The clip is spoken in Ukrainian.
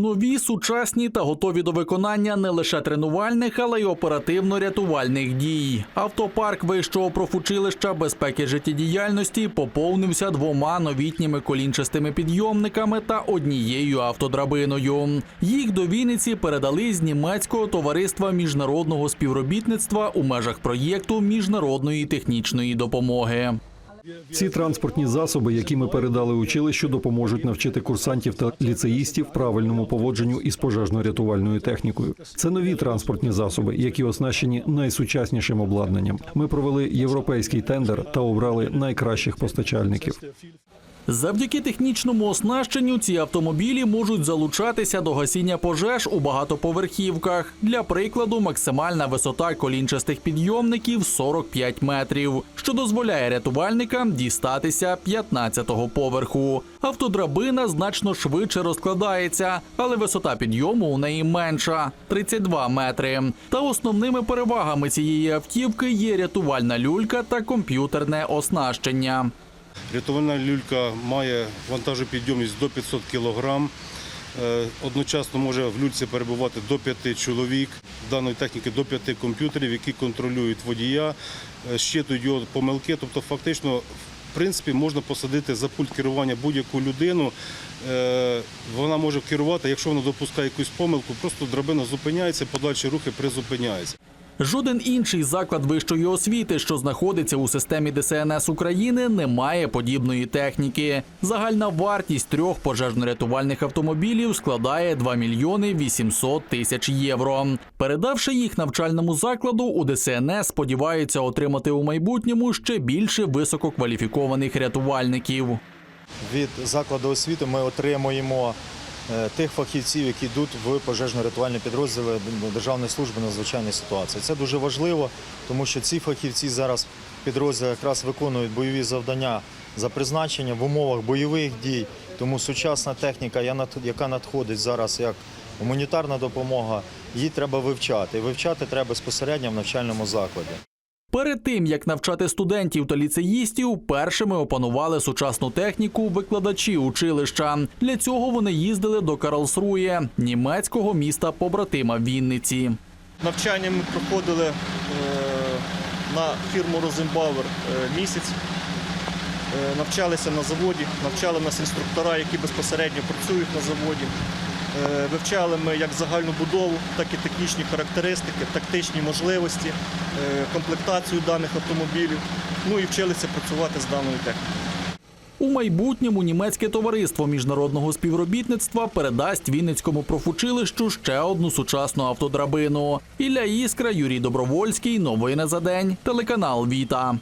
Нові, сучасні та готові до виконання не лише тренувальних, але й оперативно-рятувальних дій. Автопарк вищого профучилища безпеки життєдіяльності поповнився двома новітніми колінчастими підйомниками та однією автодрабиною. Їх до Вінниці передали з німецького товариства міжнародного співробітництва у межах проєкту міжнародної технічної допомоги. Ці транспортні засоби, які ми передали училищу, допоможуть навчити курсантів та ліцеїстів правильному поводженню із пожежно-рятувальною технікою. Це нові транспортні засоби, які оснащені найсучаснішим обладнанням. Ми провели європейський тендер та обрали найкращих постачальників. Завдяки технічному оснащенню ці автомобілі можуть залучатися до гасіння пожеж у багатоповерхівках. Для прикладу, максимальна висота колінчастих підйомників 45 метрів, що дозволяє рятувальникам дістатися 15-го поверху. Автодрабина значно швидше розкладається, але висота підйому у неї менша 32 метри. Та основними перевагами цієї автівки є рятувальна люлька та комп'ютерне оснащення. Рятувальна люлька має вантажопідйомність до 500 кг. Е, Одночасно може в люльці перебувати до 5 чоловік. Даної техніки до 5 комп'ютерів, які контролюють водія, е, щитують його помилки. Тобто, фактично, в принципі, можна посадити за пульт керування будь-яку людину. Е, Вона може керувати, якщо вона допускає якусь помилку, просто драбина зупиняється, подальші рухи призупиняються. Жоден інший заклад вищої освіти, що знаходиться у системі ДСНС України, не має подібної техніки. Загальна вартість трьох пожежно-рятувальних автомобілів складає 2 мільйони 800 тисяч євро. Передавши їх навчальному закладу, у ДСНС сподіваються отримати у майбутньому ще більше висококваліфікованих рятувальників. Від закладу освіти ми отримуємо тих фахівців, які йдуть в пожежно-рятувальні підрозділи Державної служби надзвичайної ситуації. Це дуже важливо, тому що ці фахівці зараз в підрозділах якраз виконують бойові завдання за призначенням в умовах бойових дій. Тому сучасна техніка, яка надходить зараз як гуманітарна допомога, її треба вивчати. І вивчати треба безпосередньо в навчальному закладі. Перед тим як навчати студентів та ліцеїстів, першими опанували сучасну техніку викладачі училища. Для цього вони їздили до Карлсрує, німецького міста побратима Вінниці. Навчання ми проходили е, на фірму Розенбауер е, місяць. Е, Навчалися на заводі, навчали нас інструктора, які безпосередньо працюють на заводі. Е, Вивчали ми як загальну будову, так і технічні характеристики, тактичні можливості, е, комплектацію даних автомобілів. Ну і вчилися працювати з даною технікою. У майбутньому німецьке товариство міжнародного співробітництва передасть Вінницькому профучилищу ще одну сучасну автодрабину. Ілля Іскра, Юрій Добровольський. Новини за день. Телеканал Віта.